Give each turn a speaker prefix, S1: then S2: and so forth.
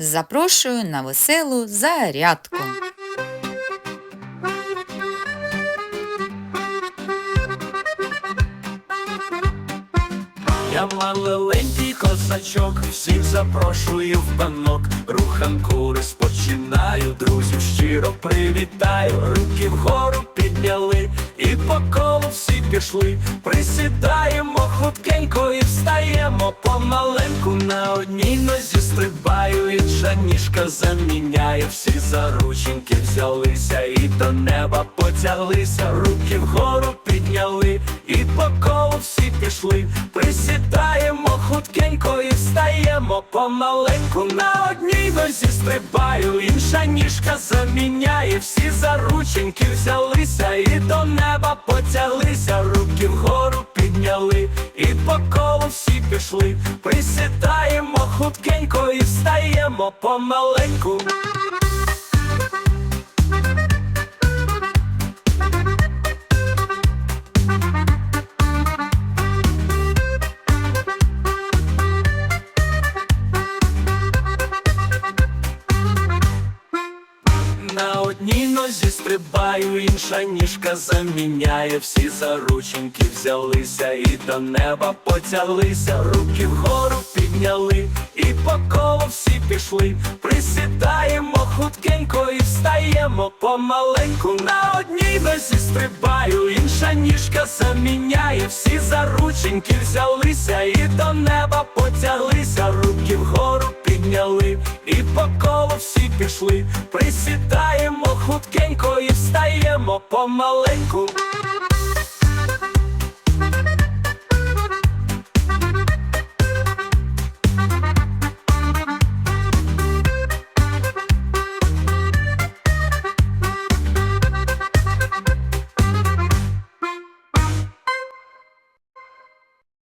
S1: Запрошую на веселу зарядку.
S2: Я маленький козачок, всіх запрошую в банок. Руханку розпочинаю, друзів щиро привітаю. Руки вгору підняли, і по колу всі пішли. Присідаємо худкенько і встаємо помаленьку. На одній нозі стрибаю, інша ніжка заміняє. Всі зарученьки взялися і до неба потяглися. Руки вгору підняли, і по колу всі пішли. Присідаємо худкенько і встаємо помаленьку. На одній нозі стрибаю, інша ніжка заміняє. Всі зарученьки взялися і до неба потяглися. Пішли. хуткенько і встаємо помаленьку. На одній нозі стрибаю, інша ніжка заміняє. Всі зарученьки взялися і до неба потяглися. Руки вгору підняли, і по колу всі пішли. Присідаємо худкенько і встаємо помаленьку. На одній нозі стрибаю, інша ніжка заміняє. Всі зарученьки взялися і до неба потяглися. Пішли. Присідаємо худкенько і встаємо помаленьку.